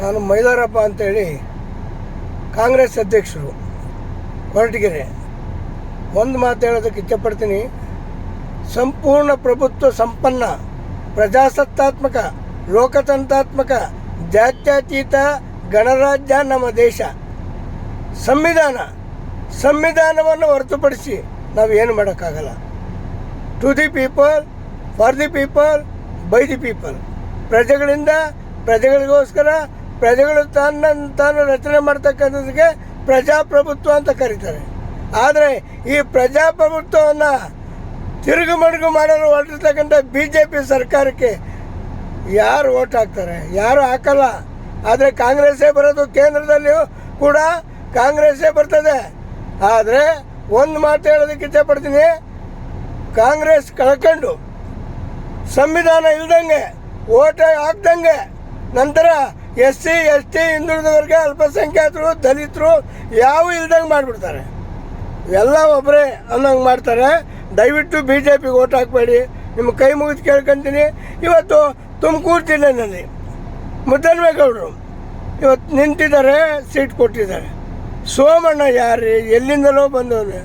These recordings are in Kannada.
ನಾನು ಮೈಲಾರಪ್ಪ ಅಂತೇಳಿ ಕಾಂಗ್ರೆಸ್ ಅಧ್ಯಕ್ಷರು, ಹೊರಟಗೆರೆ. ಒಂದು ಮಾತು ಹೇಳೋದಕ್ಕೆ ಇಚ್ಛಪಡ್ತೀನಿ. ಸಂಪೂರ್ಣ ಪ್ರಭುತ್ವ ಸಂಪನ್ನ, ಪ್ರಜಾಸತ್ತಾತ್ಮಕ, ಲೋಕತಂತ್ರಾತ್ಮಕ, ಜಾತ್ಯತೀತ ಗಣರಾಜ್ಯ ನಮ್ಮ ದೇಶ. ಸಂವಿಧಾನ, ಸಂವಿಧಾನವನ್ನು ಹೊರತುಪಡಿಸಿ ನಾವು ಏನು ಮಾಡೋಕ್ಕಾಗಲ್ಲ. To the people for the people by the people ಪ್ರಜೆಗಳಿಂದ ಪ್ರಜೆಗಳಿಗೋಸ್ಕರ ಪ್ರಜೆಗಳು ತನ್ನ ತಾನು ರಚನೆ ಮಾಡ್ತಕ್ಕಂಥದ್ದಕ್ಕೆ ಪ್ರಜಾಪ್ರಭುತ್ವ ಅಂತ ಕರೀತಾರೆ. ಆದರೆ ಈ ಪ್ರಜಾಪ್ರಭುತ್ವವನ್ನು ತಿರುಗು ಮಡುಗು ಮಾಡಲು ಹೊರಟಿರ್ತಕ್ಕಂಥ ಬಿ ಜೆ ಪಿ ಸರ್ಕಾರಕ್ಕೆ ಯಾರು ಓಟ್ ಹಾಕ್ತಾರೆ? ಯಾರು ಹಾಕಲ್ಲ? ಆದರೆ ಕಾಂಗ್ರೆಸ್ಸೇ ಬರೋದು ಕೇಂದ್ರದಲ್ಲಿಯೂ ಕೂಡ ಕಾಂಗ್ರೆಸ್ಸೇ ಬರ್ತದೆ. ಆದರೆ ಒಂದು ಮಾತು ಹೇಳೋದಕ್ಕೆ ಇಷ್ಟಪಡ್ತೀನಿ ಕಾಂಗ್ರೆಸ್ ಕಳ್ಕೊಂಡು ಸಂವಿಧಾನ ಇಲ್ದಂಗೆ, ಓಟ್ ಹಾಕ್ದಂಗೆ ನಂತರ ಎಸ್ ಸಿ ಎಸ್ ಟಿ ಹಿಂದುಳಿದ ಅಲ್ಪಸಂಖ್ಯಾತರು, ದಲಿತರು ಯಾವ ಇಲ್ದಂಗೆ ಮಾಡಿಬಿಡ್ತಾರೆ. ಎಲ್ಲ ಒಬ್ಬರೇ ಅನ್ನೋಂಗೆ ಮಾಡ್ತಾರೆ. ದಯವಿಟ್ಟು ಬಿ ಜೆ ಪಿಗೆ ಓಟ್ ಹಾಕಬೇಡಿ. ನಿಮ್ಮ ಕೈ ಮುಗಿದು ಕೇಳ್ಕೊತೀನಿ. ಇವತ್ತು ತುಮಕೂರು ಜಿಲ್ಲೆನಲ್ಲಿ ಮುದ್ದನ್ಮೇಗೌಡರು ಇವತ್ತು ನಿಂತಿದ್ದಾರೆ, ಸೀಟ್ ಕೊಟ್ಟಿದ್ದಾರೆ. ಸೋಮಣ್ಣ ಯಾರು ಎಲ್ಲಿಂದಲೋ ಬಂದವನು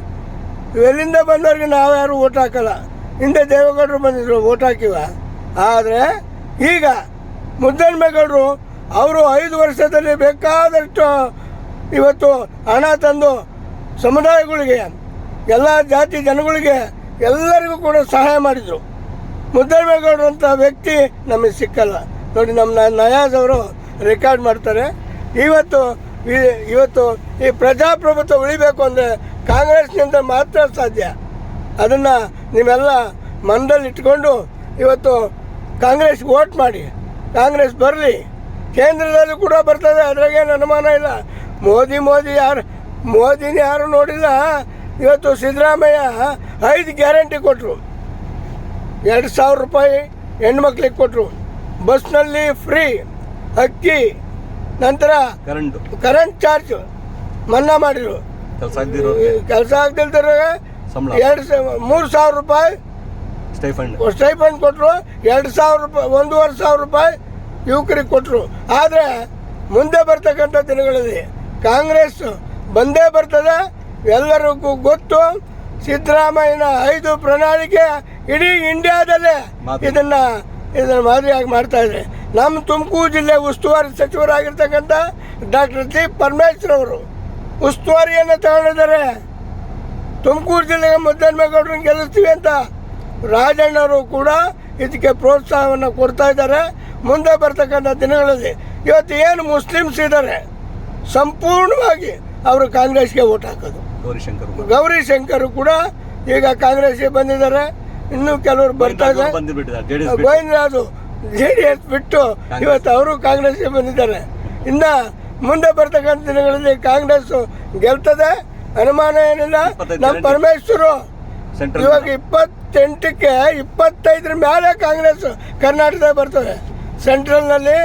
ಎಲ್ಲಿಂದ ಬಂದವ್ರಿಗೆ ನಾವು ಯಾರು ಓಟ್ ಹಾಕಲ್ಲ. ಹಿಂದೆ ದೇವೇಗೌಡರು ಬಂದಿದ್ರು, ಓಟ್ ಹಾಕಿವ. ಆದರೆ ಈಗ ಮುದ್ದನ್ಮೇಗೌಡರು ಅವರು ಐದು ವರ್ಷದಲ್ಲಿ ಬೇಕಾದಷ್ಟು ಇವತ್ತು ಹಣ ತಂದು ಸಮುದಾಯಗಳಿಗೆ, ಎಲ್ಲ ಜಾತಿ ಜನಗಳಿಗೆ ಎಲ್ಲರಿಗೂ ಕೂಡ ಸಹಾಯ ಮಾಡಿದರು. ಮುದ್ದನ್ಮೇಗೌಡರು ಅಂತ ವ್ಯಕ್ತಿ ನಮಗೆ ಸಿಕ್ಕಲ್ಲ. ನೋಡಿ, ನಮ್ಮ ನಯಾಜ್ ಅವರು ರೆಕಾರ್ಡ್ ಮಾಡ್ತಾರೆ. ಇವತ್ತು ಇವತ್ತು ಈ ಪ್ರಜಾಪ್ರಭುತ್ವ ಉಳಿಬೇಕು ಅಂದರೆ ಕಾಂಗ್ರೆಸ್ನಿಂದ ಮಾತ್ರ ಸಾಧ್ಯ. ಅದನ್ನು ನೀವೆಲ್ಲ ಮನದಲ್ಲಿ ಇಟ್ಕೊಂಡು ಇವತ್ತು ಕಾಂಗ್ರೆಸ್ಗೆ ವೋಟ್ ಮಾಡಿ. ಕಾಂಗ್ರೆಸ್ ಬರಲಿ. ಕೇಂದ್ರದಲ್ಲೂ ಕೂಡ ಬರ್ತದೆ ಅದ್ರಾಗೇನು ಅನುಮಾನ ಇಲ್ಲ. ಮೋದಿ ಮೋದಿ ಯಾರು ಮೋದಿನ ಯಾರು ನೋಡಿಲ್ಲ. ಇವತ್ತು ಸಿದ್ದರಾಮಯ್ಯ ಐದು ಗ್ಯಾರಂಟಿ ಕೊಟ್ಟರು ಎರಡು ಸಾವಿರ ರೂಪಾಯಿ ಹೆಣ್ಮಕ್ಳಿಗೆ ಕೊಟ್ಟರು ಬಸ್ನಲ್ಲಿ ಫ್ರೀ ಅಕ್ಕಿ ನಂತರ ಕರೆಂಟ್. ಕರೆಂಟ್ ಚಾರ್ಜ್ ಮನ್ನಾ ಮಾಡಿದ್ರು. ಕೆಲಸ ಆಗ್ದಿಲ್ದಿರೋ ಎರಡು ಮೂರು ಸಾವಿರ ರೂಪಾಯಿ ಸ್ಟೈಫಂಡ್. ಸ್ಟೈಫಂಡ್ ಕೊಟ್ಟರು ಎರಡು ಸಾವಿರ ರೂಪಾಯಿ ಒಂದೂವರೆ ಸಾವಿರ ರೂಪಾಯಿ ಯುವಕರಿಗೆ ಕೊಟ್ಟರು ಆದರೆ ಮುಂದೆ ಬರ್ತಕ್ಕಂಥ ದಿನಗಳಲ್ಲಿ ಕಾಂಗ್ರೆಸ್ ಬಂದೇ ಬರ್ತದೆ. ಎಲ್ಲರಿಗೂ ಗೊತ್ತು ಸಿದ್ದರಾಮಯ್ಯನ ಐದು ಪ್ರಣಾಳಿಕೆ ಇಡೀ ಇಂಡಿಯಾದಲ್ಲೇ ಇದನ್ನು ಇದನ್ನ ಮಾದರಿಯಾಗಿ ಮಾಡ್ತಾ ಇದೆ. ನಮ್ಮ ತುಮಕೂರು ಜಿಲ್ಲೆ ಉಸ್ತುವಾರಿ ಸಚಿವರಾಗಿರ್ತಕ್ಕಂಥ ಡಾಕ್ಟರ್ ಜಿ ಪರಮೇಶ್ವರ್ ಅವರು ಉಸ್ತುವಾರಿಯನ್ನು ತಗೊಂಡಿದ್ದಾರೆ. ತುಮಕೂರು ಜಿಲ್ಲೆಗೆ ಮುದ್ದನ್ಮೇಗೌಡರನ್ನ ಗೆಲ್ಲಿಸ್ತೀವಿ ಅಂತ ರಾಜಣ್ಣವರು ಕೂಡ ಇದಕ್ಕೆ ಪ್ರೋತ್ಸಾಹವನ್ನು ಕೊಡ್ತಾ ಇದ್ದಾರೆ. ಮುಂದೆ ಬರ್ತಕ್ಕಂಥ ದಿನಗಳಲ್ಲಿ ಇವತ್ತು ಏನು ಮುಸ್ಲಿಮ್ಸ್ ಇದ್ದಾರೆ ಸಂಪೂರ್ಣವಾಗಿ ಅವರು ಕಾಂಗ್ರೆಸ್ಗೆ ಓಟ್ ಹಾಕೋದು. ಗೌರಿಶಂಕರ್ ಗೌರಿ ಶಂಕರ್ ಕೂಡ ಈಗ ಕಾಂಗ್ರೆಸ್ಗೆ ಬಂದಿದ್ದಾರೆ ಇನ್ನು ಕೆಲವರು ಬರ್ತಾ ಗೋವಿಂದ ಅದು ಜೆ ಡಿ ಎಸ್ ಬಿಟ್ಟು ಇವತ್ತು ಅವರು ಕಾಂಗ್ರೆಸ್ಗೆ ಬಂದಿದ್ದಾರೆ. ಇನ್ನ ಮುಂದೆ ಬರ್ತಕ್ಕಂಥ ದಿನಗಳಲ್ಲಿ ಕಾಂಗ್ರೆಸ್ ಗೆಲ್ತದೆ ಅನುಮಾನ ಏನಿಲ್ಲ. ನಮ್ಮ. ಪರಮೇಶ್ವರು ಇವಾಗ ಇಪ್ಪತ್ತೆಂಟಕ್ಕೆ ಇಪ್ಪತ್ತೈದರ ಮೇಲೆ ಕಾಂಗ್ರೆಸ್ ಕರ್ನಾಟಕದಾಗ ಬರ್ತದೆ. ಸೆಂಟ್ರಲ್ನಲ್ಲಿ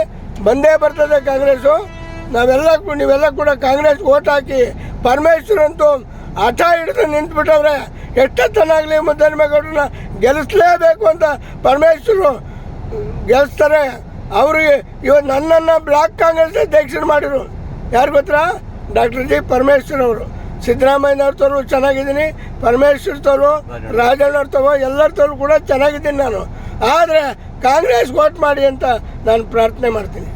ಬಂದೇ ಬರ್ತದೆ ಕಾಂಗ್ರೆಸ್ಸು. ನಾವೆಲ್ಲ ನೀವೆಲ್ಲ ಕೂಡ ಕಾಂಗ್ರೆಸ್ ಓಟ್ ಹಾಕಿ ಪರಮೇಶ್ವರ್ ಅಂತೂ ಹಠ ಹಿಡಿದು ನಿಂತ್ಬಿಟ್ಟವ್ರೆ. ಎಷ್ಟೊತ್ತನಾಗಲಿ ಮುದ್ದನ್ಮೇಗೌಡರನ್ನ ಗೆಲ್ಲಿಸ್ಲೇಬೇಕು ಅಂತ ಪರಮೇಶ್ವರು ಗೆಲ್ಲಿಸ್ತಾರೆ. ಅವ್ರಿಗೆ ಇವತ್ತು ನನ್ನನ್ನು ಬ್ಲಾಕ್ ಕಾಂಗ್ರೆಸ್ ಅಧ್ಯಕ್ಷರು ಮಾಡಿರು ಯಾರು ಗೊತ್ತಾ? ಡಾಕ್ಟರ್ ಜಿ ಪರಮೇಶ್ವರ್ ಅವರು. ಸಿದ್ದರಾಮಯ್ಯನವ್ರ ತೋರು ಚೆನ್ನಾಗಿದ್ದೀನಿ ಪರಮೇಶ್ವರ್ ತವರು ರಾಜಣ್ಣವ್ರ ತಗೋ ಎಲ್ಲರ ತವರು ಕೂಡ ಚೆನ್ನಾಗಿದ್ದೀನಿ ನಾನು. ಆದರೆ ಕಾಂಗ್ರೆಸ್ ವೋಟ್ ಮಾಡಿ ಅಂತ ನಾನು ಪ್ರಾರ್ಥನೆ ಮಾಡ್ತೀನಿ.